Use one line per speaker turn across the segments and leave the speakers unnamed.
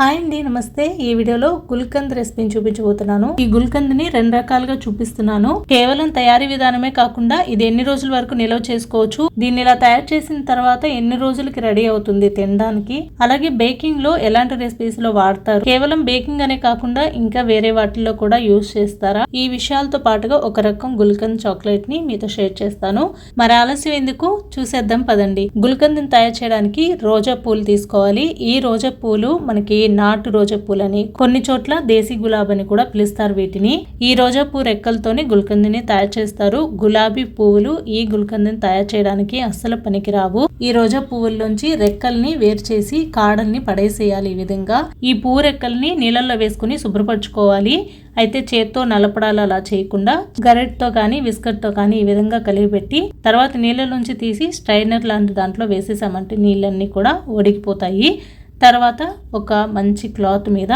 Hi అండి నమస్తే. ఈ వీడియోలో గుల్కంద్ రెసిపీని చూపించబోతున్నాను. ఈ గుల్కంద్ని రెండు రకాలుగా చూపిస్తున్నాను. కేవలం తయారీ విధానమే కాకుండా ఇది ఎన్ని రోజుల వరకు నిల్వ చేసుకోవచ్చు దీన్ని ఇలా తయారు చేసిన తర్వాత ఎన్ని రోజులకి రెడీ అవుతుంది తినడానికి అలాగే బేకింగ్లో ఎలాంటి రెసిపీస్లో వాడతారు కేవలం బేకింగ్ అనే కాకుండా ఇంకా వేరే వాటిల్లో కూడా యూజ్ చేస్తారా? ఈ విషయాలతో పాటుగా ఒక రకం గుల్కంద్ చాక్లెట్ని మీతో షేర్ చేస్తాను. మరి ఆలస్యం ఎందుకు? చూసేద్దాం పదండి. గుల్కంద్ తయారు చేయడానికి రోజా పూలు తీసుకోవాలి. ఈ రోజా పూలు మనకి నాటు రోజా పూలని కొన్ని చోట్ల దేశీ గులాబ్ అని కూడా పిలుస్తారు వీటిని. ఈ రోజా పూ రెక్కలతోనే గుల్కందిని తయారు చేస్తారు. గులాబీ పువ్వులు ఈ గుల్కందిని తయారు చేయడానికి అస్సలు పనికిరావు. ఈ రోజా పువ్వుల్లోంచి రెక్కల్ని వేరు చేసి కాడల్ని పడేసేయాలి ఈ విధంగా. ఈ పువ్వు రెక్కల్ని నీళ్ళల్లో వేసుకుని శుభ్రపరచుకోవాలి. అయితే చేత్తో నలపడాలు అలా చేయకుండా గరెట్తో కానీ విస్కట్తో కానీ ఈ విధంగా కలిగిపెట్టి తర్వాత నీళ్ళలోంచి తీసి స్ట్రైనర్ లాంటి దాంట్లో వేసేసామంటే నీళ్ళన్నీ కూడా ఒడిగిపోతాయి. తర్వాత ఒక మంచి క్లాత్ మీద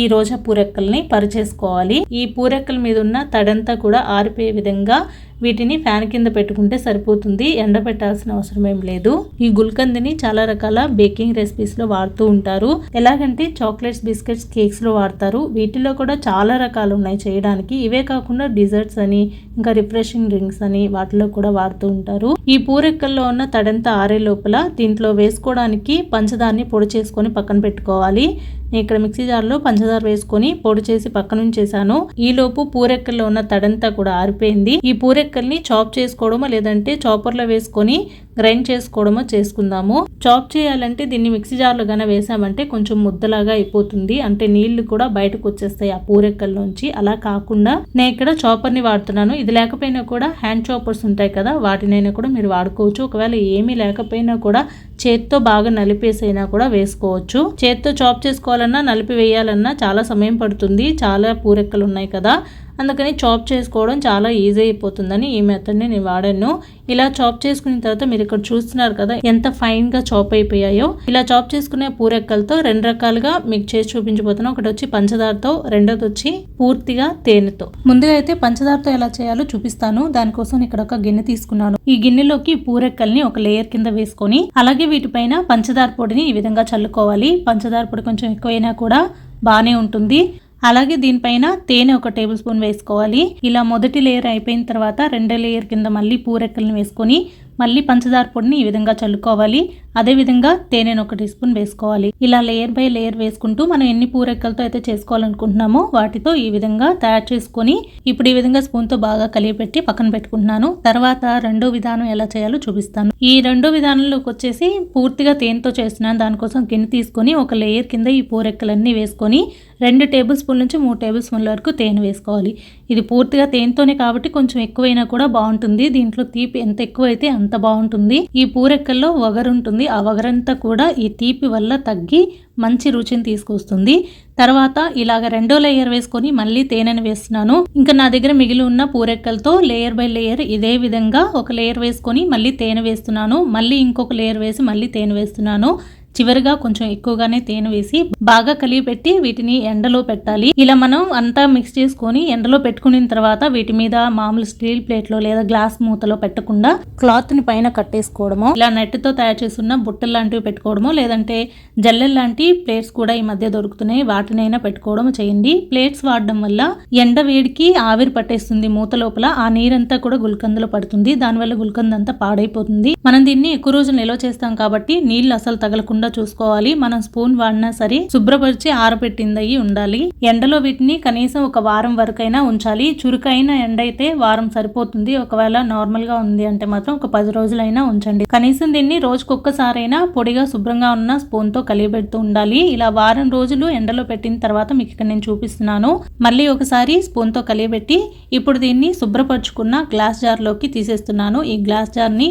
ఈ రోజా పూరెక్కల్ని పరిచేసుకోవాలి. ఈ పూరెక్కల మీద ఉన్న తడంతా కూడా ఆరిపోయే విధంగా వీటిని ఫ్యాన్ కింద పెట్టుకుంటే సరిపోతుంది. ఎండబెట్టాల్సిన అవసరం ఏం లేదు. ఈ గుల్కందిని చాలా రకాల బేకింగ్ రెసిపీస్లో వాడుతూ ఉంటారు. ఎలాగంటే చాక్లెట్స్ బిస్కెట్స్ కేక్స్లో వాడతారు. వీటిలో కూడా చాలా రకాలు ఉన్నాయి చేయడానికి. ఇవే కాకుండా డిజర్ట్స్ అని ఇంకా రిఫ్రెషింగ్ డ్రింక్స్ అని వాటిలో కూడా వాడుతూ ఉంటారు. ఈ పూరెక్కల్లో ఉన్న తడంతా ఆరే లోపల దీంట్లో వేసుకోవడానికి పంచదారని పొడి చేసుకొని పక్కన పెట్టుకోవాలి. నేను ఇక్కడ మిక్సీ జార్లో పంచదార వేసుకొని పొడి చేసి పక్కన ఉంచేసాను ఈ లోపు పూరెక్కల్లో ఉన్న తడంతా కూడా ఆరిపోయింది. ఈ రెక్కల్ని చాప్ చేసుకోవడమో లేదంటే చాపర్లో వేసుకొని గ్రైండ్ చేసుకోవడమో చేసుకుందాము. చాప్ చేయాలంటే దీన్ని మిక్సీ జార్లో కానీ వేసామంటే కొంచెం ముద్దలాగా అయిపోతుంది. అంటే నీళ్ళు కూడా బయటకు వచ్చేస్తాయి ఆ పూరెక్కల్లోంచి. అలా కాకుండా నేను ఇక్కడ చాపర్ని వాడుతున్నాను. ఇది లేకపోయినా కూడా హ్యాండ్ చాపర్స్ ఉంటాయి కదా వాటినైనా కూడా మీరు వాడుకోవచ్చు. ఒకవేళ ఏమీ లేకపోయినా కూడా చేత్తో బాగా నలిపేసైనా కూడా వేసుకోవచ్చు. చేత్తో చాప్ చేసుకోవాలన్నా నలిపి వేయాలన్నా చాలా సమయం పడుతుంది. చాలా పూరెక్కలు ఉన్నాయి కదా. అందుకని చాప్ చేసుకోవడం చాలా ఈజీ అయిపోతుందని ఈ మెథడ్ని నేను వాడాను. ఇలా చాప్ చేసుకున్న తర్వాత మీరు ఇక్కడ చూస్తున్నారు కదా ఎంత ఫైన్గా చాప్ అయిపోయాయో. ఇలా చాప్ చేసుకునే పూరెక్కలతో రెండు రకాలుగా మీకు చేసి చూపించబోతున్నాను ఒకటి వచ్చి పంచదారతో రెండోది వచ్చి పూర్తిగా తేనెతో. ముందుగా అయితే పంచదారతో ఎలా చేయాలో చూపిస్తాను. దానికోసం ఇక్కడ ఒక గిన్నె తీసుకున్నాను. ఈ గిన్నెలోకి పూరెక్కల్ని ఒక లేయర్ కింద వేసుకొని అలాగే వీటిపైన పంచదార పొడిని ఈ విధంగా చల్లుకోవాలి. పంచదార పొడి కొంచెం ఎక్కువైనా కూడా బాగానే ఉంటుంది. అలాగే దీనిపైన తేనె ఒక టేబుల్ స్పూన్ వేసుకోవాలి. ఇలా మొదటి లేయర్ అయిపోయిన తర్వాత రెండో లేయర్ కింద మళ్ళీ పూరెక్కలను వేసుకొని మళ్ళీ పంచదార పొడిని ఈ విధంగా చల్లుకోవాలి. అదేవిధంగా తేనెను ఒక టీ స్పూన్ వేసుకోవాలి. ఇలా లేయర్ బై లేయర్ వేసుకుంటూ మనం ఎన్ని పూరెక్కలతో అయితే చేసుకోవాలనుకుంటున్నామో వాటితో ఈ విధంగా తయారు చేసుకొని ఇప్పుడు ఈ విధంగా స్పూన్తో బాగా కలిపిపెట్టి పక్కన పెట్టుకుంటున్నాను. తర్వాత రెండో విధానం ఎలా చేయాలో చూపిస్తాను. ఈ రెండో విధానంలోకి వచ్చేసి పూర్తిగా తేనెతో చేస్తున్నాను. దానికోసం గిన్నె తీసుకొని ఒక లేయర్ కింద ఈ పూరెక్కలన్నీ వేసుకొని రెండు టేబుల్ స్పూన్ నుంచి మూడు టేబుల్ స్పూన్ల వరకు తేనె వేసుకోవాలి. ఇది పూర్తిగా తేనెతోనే కాబట్టి కొంచెం ఎక్కువైనా కూడా బాగుంటుంది. దీంట్లో తీపి ఎంత ఎక్కువైతే అంత బాగుంటుంది. ఈ పూరెక్కల్లో వగరు ఉంటుంది. ఆ వగరంతా కూడా ఈ తీపి వల్ల తగ్గి మంచి రుచిని తీసుకొస్తుంది. తర్వాత ఇలాగ రెండో లేయర్ వేసుకొని మళ్ళీ తేనెను వేస్తున్నాను. ఇంకా నా దగ్గర మిగిలి ఉన్న పూరెక్కలతో లేయర్ బై లేయర్ ఇదే విధంగా ఒక లేయర్ వేసుకొని మళ్ళీ తేనె వేస్తున్నాను. మళ్ళీ ఇంకొక లేయర్ వేసి మళ్ళీ తేనె వేస్తున్నాను. చివరిగా కొంచెం ఎక్కువగానే తేనె వేసి బాగా కలిగిపెట్టి వీటిని ఎండలో పెట్టాలి. ఇలా మనం అంతా మిక్స్ చేసుకొని ఎండలో పెట్టుకున్న తర్వాత వీటి మీద మామూలు స్టీల్ ప్లేట్లో లేదా గ్లాస్ మూతలో పెట్టకుండా క్లాత్ని పైన కట్టేసుకోవడము ఇలా నెట్తో తయారు చేస్తున్న బుట్టలు లాంటివి పెట్టుకోవడము లేదంటే జల్లెల్ లాంటి ప్లేట్స్ కూడా ఈ మధ్య దొరుకుతున్నాయి. వాటినైనా పెట్టుకోవడం చేయండి. ప్లేట్స్ వాడడం వల్ల ఎండ వేడికి ఆవిరి పట్టేస్తుంది మూత లోపల. ఆ నీరంతా కూడా గుల్కందులో పడుతుంది. దానివల్ల గుల్కంద్ అంతా పాడైపోతుంది. మనం దీన్ని ఎక్కువ రోజులు నిల్వ చేస్తాం కాబట్టి నీళ్ళు అసలు తగలకుండా చూసుకోవాలి. మనం స్పూన్ వాడినా సరే శుభ్రపరిచి ఆరబెట్టిందయి ఉండాలి. ఎండలో వీటిని కనీసం ఒక వారం వరకైనా ఉంచాలి. చురుకైన ఎండ అయితే వారం సరిపోతుంది. ఒకవేళ నార్మల్గా ఉంది అంటే మాత్రం ఒక పది రోజులైనా ఉంచండి. కనీసం దీన్ని రోజుకొక్కసారైనా పొడిగా శుభ్రంగా ఉన్న స్పూన్తో కలియబెడుతూ ఉండాలి. ఇలా వారం రోజులు ఎండలో పెట్టిన తర్వాత మీకు ఇక్కడ నేను చూపిస్తున్నాను. మళ్ళీ ఒకసారి స్పూన్తో కలియబెట్టి ఇప్పుడు దీన్ని శుభ్రపరచుకున్న గ్లాస్ జార్లోకి తీసేస్తున్నాను. ఈ గ్లాస్ జార్ని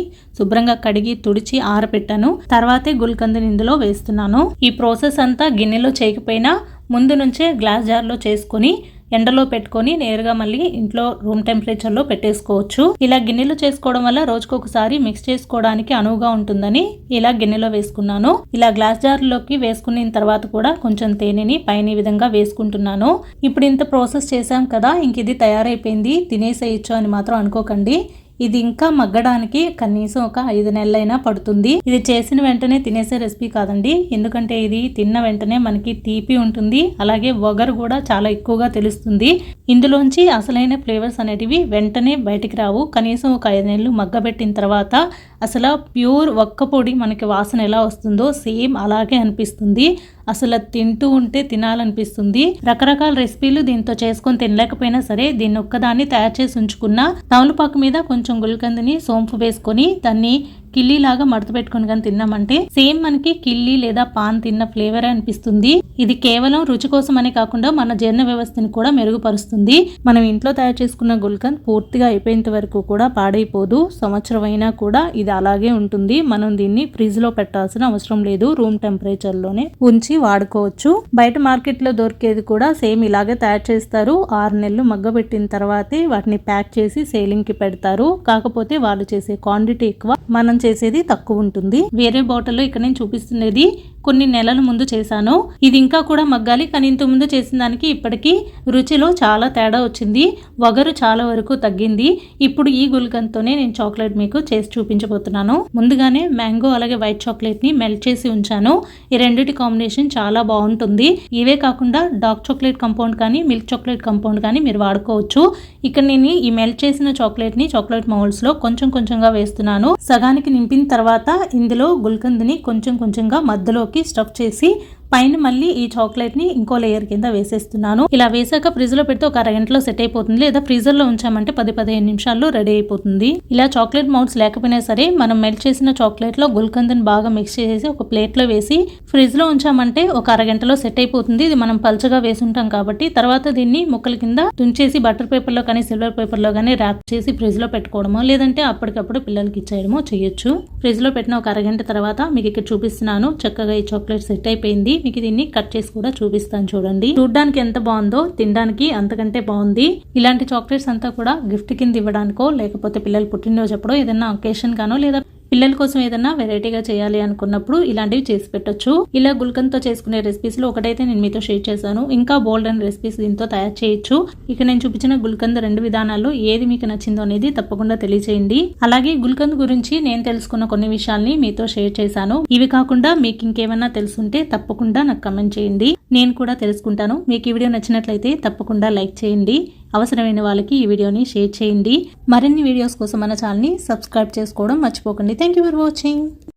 శుభ్రంగా కడిగి తుడిచి ఆరబెట్టాను తర్వాతే గుల్కందుని ఇందులో వేస్తున్నాను. ఈ ప్రాసెస్ అంతా గిన్నెలో చేయకపోయినా ముందు నుంచే గ్లాస్ జార్లో చేసుకొని ఎండలో పెట్టుకొని నేరుగా మళ్ళీ ఇంట్లో రూమ్ టెంపరేచర్లో పెట్టేసుకోవచ్చు. ఇలా గిన్నెలో చేసుకోవడం వల్ల రోజుకొకసారి మిక్స్ చేసుకోవడానికి అనువుగా ఉంటుందని ఇలా గిన్నెలో వేసుకున్నాను. ఇలా గ్లాస్ జార్లోకి వేసుకున్న తర్వాత కూడా కొంచెం తేనెని పైన విధంగా వేసుకుంటున్నాను. ఇప్పుడు ఇంత ప్రాసెస్ చేశాం కదా ఇంక ఇది తయారైపోయింది తినేసేయచ్చు అని మాత్రం అనుకోకండి. ఇది ఇంకా మగ్గడానికి కనీసం ఒక ఐదు నెలలైనా పడుతుంది. ఇది చేసిన వెంటనే తినేసే రెసిపీ కాదండి. ఎందుకంటే ఇది తిన్న వెంటనే మనకి తీపి ఉంటుంది. అలాగే వగర్ కూడా చాలా ఎక్కువగా తెలుస్తుంది. ఇందులోంచి అసలైన ఫ్లేవర్స్ అనేటివి వెంటనే బయటికి రావు. కనీసం ఒక ఐదు నెలలు మగ్గబెట్టిన తర్వాత అసలు ప్యూర్ ఒక్క పొడి మనకి వాసన ఎలా వస్తుందో సేమ్ అలాగే అనిపిస్తుంది. అసలు తింటూ ఉంటే తినాలనిపిస్తుంది. రకరకాల రెసిపీలు దీంతో చేసుకొని తినలేకపోయినా సరే దీన్ని ఒక్కదాన్ని తయారు చేసి ఉంచుకున్న తమలపాకు మీద కొంచెం గుల్కందిని సోంపు వేసుకొని దాన్ని కిల్లీ లాగా మడత పెట్టుకుని కానీ తిన్నామంటే సేమ్ మనకి కిల్లీ లేదా పాన్ తిన్న ఫ్లేవర్ అనిపిస్తుంది. ఇది కేవలం రుచి కోసం అనే కాకుండా మన జీర్ణ వ్యవస్థని కూడా మెరుగుపరుస్తుంది. మనం ఇంట్లో తయారు చేసుకున్న గుల్కంద్ పూర్తిగా అయిపోయేంత వరకు కూడా పాడైపోదు. సంవత్సరం అయినా కూడా ఇది అలాగే ఉంటుంది. మనం దీన్ని ఫ్రిడ్జ్లో పెట్టాల్సిన అవసరం లేదు. రూమ్ టెంపరేచర్లోనే ఉంచి వాడుకోవచ్చు. బయట మార్కెట్లో దొరికేది కూడా సేమ్ ఇలాగే తయారు చేస్తారు. ఆరు నెలలు మగ్గబెట్టిన తర్వాతే వాటిని ప్యాక్ చేసి సేలింగ్కి పెడతారు. కాకపోతే వాళ్ళు చేసే క్వాంటిటీ ఎక్కువ. మనం చేసేది తక్కువ ఉంటుంది. వేరే బాటిల్లో ఇక్కడ నేను చూపిస్తున్నది కొన్ని నెలల ముందు చేశాను. ఇది ఇంకా కూడా మగ్గాలి. కానీ ఇంత ముందు చేసిన దానికి ఇప్పటికీ రుచిలో చాలా తేడా వచ్చింది. వగరు చాలా వరకు తగ్గింది. ఇప్పుడు ఈ గుల్కంతోనే నేను చాక్లెట్ మీకు చేసి చూపించబోతున్నాను. ముందుగానే మ్యాంగో అలాగే వైట్ చాక్లెట్ని మెల్ట్ చేసి ఉంచాను. ఈ రెండిటి కాంబినేషన్ చాలా బాగుంటుంది. ఇవే కాకుండా డార్క్ చాక్లెట్ కంపౌండ్ కానీ మిల్క్ చాక్లెట్ కంపౌండ్ కానీ మీరు వాడుకోవచ్చు. ఇక్కడ నేను ఈ మెల్ట్ చేసిన చాక్లెట్ని చాక్లెట్ మౌల్స్లో కొంచెం కొంచెంగా వేస్తున్నాను. సగానికి నింపిన తర్వాత ఇందులో గుల్కంద్ని కొంచెం కొంచెంగా మధ్యలోకి స్టఫ్ చేసి పైన మళ్ళీ ఈ చాక్లెట్ని ఇంకో లేయర్ కింద వేసేస్తున్నాను. ఇలా వేసాక ఫ్రిడ్జ్లో పెడితే ఒక అరగంటలో సెట్ అయిపోతుంది. లేదా ఫ్రీజర్లో ఉంచామంటే పది పదిహేను నిమిషాల్లో రెడీ అయిపోతుంది. ఇలా చాక్లెట్ మౌట్స్ లేకపోయినా సరే మనం మెల్ట్ చేసిన చాక్లెట్లో గుల్కందని బాగా మిక్స్ చేసి ఒక ప్లేట్లో వేసి ఫ్రిడ్జ్లో ఉంచామంటే ఒక అరగంటలో సెట్ అయిపోతుంది. ఇది మనం పల్చగా వేసుంటాం కాబట్టి తర్వాత దీన్ని ముక్కల కింద తుంచేసి బటర్ పేపర్లో కానీ సిల్వర్ పేపర్లో కానీ ర్యాప్ చేసి ఫ్రిడ్జ్లో పెట్టుకోవడమో లేదంటే అప్పటికప్పుడు పిల్లలకి ఇచ్చేయడమో చేయొచ్చు. ఫ్రిడ్జ్లో పెట్టిన ఒక అరగంట తర్వాత మీకు ఇక్కడ చూపిస్తున్నాను. చక్కగా ఈ చాక్లెట్ సెట్ అయిపోయింది. మీకు దీన్ని కట్ చేసి కూడా చూపిస్తాను చూడండి. చూడడానికి ఎంత బాగుందో తినడానికి అంతకంటే బాగుంది. ఇలాంటి చాక్లెట్స్ అంతా కూడా గిఫ్ట్ కింద ఇవ్వడానికో లేకపోతే పిల్లలు పుట్టినరోజు అప్పుడో ఏదైనా అకేషన్ గానో లేదా పిల్లల కోసం ఏదైనా వెరైటీగా చేయాలి అనుకున్నప్పుడు ఇలాంటివి చేసి పెట్టొచ్చు. ఇలా గుల్కంతో చేసుకునే రెసిపీస్లో ఒకటైతే నేను మీతో షేర్ చేశాను. ఇంకా బోల్డ్ అండ్ రెసిపీస్ దీంతో తయారు చేయొచ్చు. ఇక నేను చూపించిన గుల్కంద్ రెండు విధానాల్లో ఏది మీకు నచ్చిందో అనేది తప్పకుండా తెలియజేయండి అలాగే గుల్కంద్ గురించి నేను తెలుసుకున్న కొన్ని విషయాల్ని మీతో షేర్ చేశాను. ఇవి కాకుండా మీకు ఇంకేమైనా తెలుసుంటే తప్పకుండా నాకు కమెంట్ చేయండి. నేను కూడా తెలుసుకుంటాను. మీకు ఈ వీడియో నచ్చినట్లయితే తప్పకుండా లైక్ చేయండి. అవసరమైన వాళ్ళకి ఈ వీడియోని షేర్ చేయండి. మరిన్ని వీడియోస్ కోసం మన ఛానల్ని సబ్స్క్రైబ్ చేసుకోవడం మర్చిపోకండి. Thank you for watching